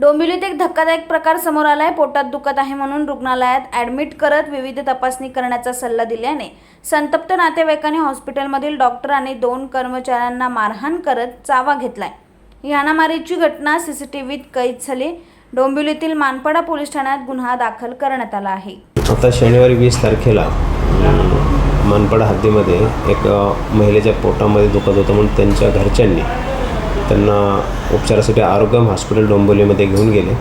डोंबिवलीत एक धक्कादायक प्रकार समोर आलाय. पोटात दुखत आहे म्हणून रुग्णालयात ॲडमिट करत विविध तपासणी करण्याचा सल्ला दिल्याने संतप्त नातेवाईकांनी हॉस्पिटलमधील डॉक्टर आणि दोन कर्मचाऱ्यांना मारहाण करत चावा घेतलाय. यानामारीची घटना सीसीटीव्हीत कैद झाली. डोंबिवलीतील मानपाडा पोलीस ठाण्यात गुन्हा दाखल करण्यात आला आहे. आता शनिवारी वीस तारखेला मानपाडा हद्दीमध्ये एक महिलेच्या पोटामध्ये दुखत होतं म्हणून त्यांच्या घरच्यांनी त्यांना उपचारासाठी आरोग्यम हॉस्पिटल डोंबिवलीमध्ये घेऊन गेले.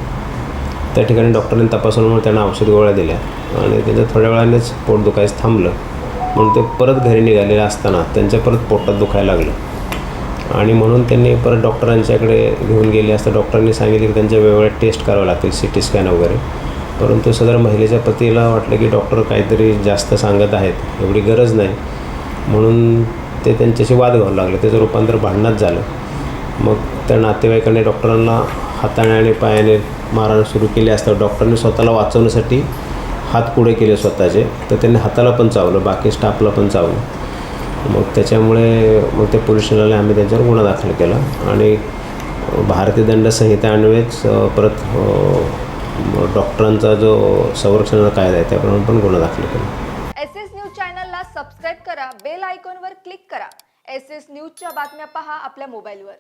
त्या ठिकाणी डॉक्टरांनी तपासल्यामुळे त्यांना औषध गोळ्या दिल्या. आणि त्यांचं थोड्या वेळानेच पोट दुखायचं थांबलं. म्हणून ते परत घरी निघालेले असताना त्यांच्या परत पोटात दुखायला लागलं. आणि म्हणून त्यांनी परत डॉक्टरांच्याकडे घेऊन गेले असता डॉक्टरांनी सांगितले की त्यांच्या वेगवेगळ्या टेस्ट करावं लागतील सी टी स्कॅन वगैरे. परंतु सदर महिलेच्या पतीला वाटलं की डॉक्टर काहीतरी जास्त सांगत आहेत एवढी गरज नाही. म्हणून ते त्यांच्याशी वाद घ्यावं लागले. त्याचं रूपांतर भांडणात झालं. मग त्या नातेवाईकांनी डॉक्टरांना हाताने आणि पायाने मारहाण सुरू केली असता डॉक्टरांनी स्वतःला वाचवण्यासाठी हात पुढे केले स्वतःचे. तर त्यांनी हाताला पण चावलं बाकी स्टाफला पण चावलं. मग त्याच्यामुळे मग त्या पोलीस स्टेशनला आम्ही त्यांच्यावर गुन्हा दाखल केला. आणि भारतीय दंड संहिता अन्वयच परत डॉक्टरांचा जो संरक्षणाचा कायदा आहे त्याप्रमाणे पण गुन्हा दाखल केला. एस एस न्यूज चॅनलला सबस्क्राईब करा बेल आयकॉनवर क्लिक करा. एस एस न्यूजच्या बातम्या पहा आपल्या मोबाईलवर.